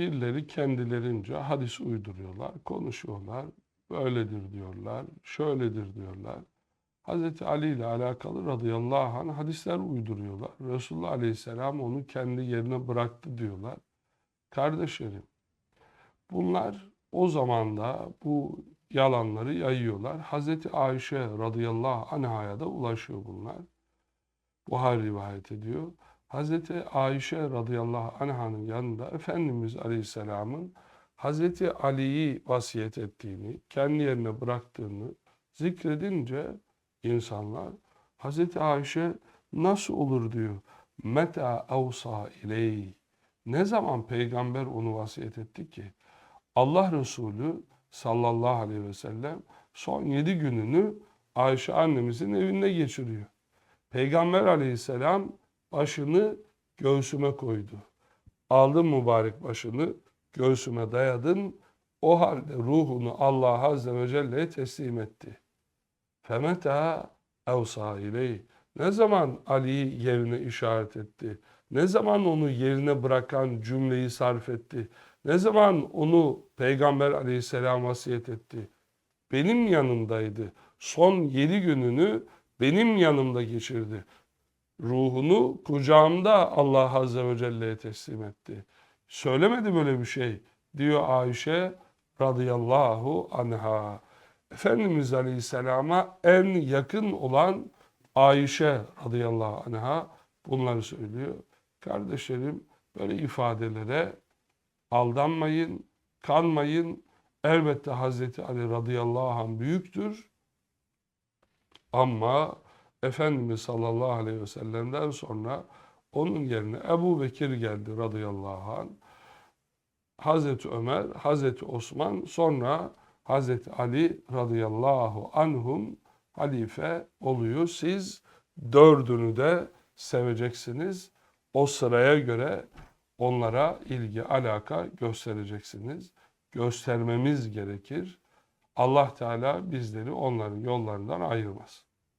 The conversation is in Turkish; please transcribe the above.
birileri kendilerince hadis uyduruyorlar, konuşuyorlar. Böyledir diyorlar, şöyledir diyorlar. Hazreti Ali ile alakalı radıyallahu anh hadisler uyduruyorlar. Resulullah aleyhisselam onu kendi yerine bıraktı diyorlar. Kardeşlerim, bunlar o zaman da bu yalanları yayıyorlar. Hazreti Ayşe radıyallahu anh'a da ulaşıyor bunlar. Buhari rivayet ediyor. Hazreti Ayşe radıyallahu anh'ın yanında Efendimiz aleyhisselamın Hazreti Ali'yi vasiyet ettiğini, kendi yerine bıraktığını zikredince insanlar Hazreti Ayşe nasıl olur diyor. Meta evsa iley. Ne zaman peygamber onu vasiyet etti ki? Allah Resulü sallallahu aleyhi ve sellem son yedi gününü Ayşe annemizin evinde geçiriyor. Peygamber aleyhisselam başını göğsüme koydu. Aldım mübarek başını göğsüme dayadın. O halde ruhunu Allah Azze ve Celle'ye teslim etti. Femeta evsa iley. Ne zaman Ali'yi yerine işaret etti? Ne zaman onu yerine bırakan cümleyi sarf etti? Ne zaman onu Peygamber aleyhisselam vasiyet etti? Benim yanımdaydı. Son yedi gününü benim yanımda geçirdi. Ruhunu kucağımda Allah Azze ve Celle'ye teslim etti. Söylemedi böyle bir şey diyor Ayşe radıyallahu anha. Efendimiz Aleyhisselam'a en yakın olan Ayşe radıyallahu anha bunları söylüyor. Kardeşlerim böyle ifadelere aldanmayın, kanmayın. Elbette Hazreti Ali radıyallahu anh büyüktür. Ama Efendimiz sallallahu aleyhi ve sellem'den sonra onun yerine Ebu Bekir geldi radıyallahu anh. Hazreti Ömer, Hazreti Osman sonra Hazreti Ali radıyallahu anhum halife oluyor. Siz dördünü de seveceksiniz. O sıraya göre onlara ilgi, alaka göstereceksiniz. Göstermemiz gerekir. Allah Teala bizleri onların yollarından ayırmaz.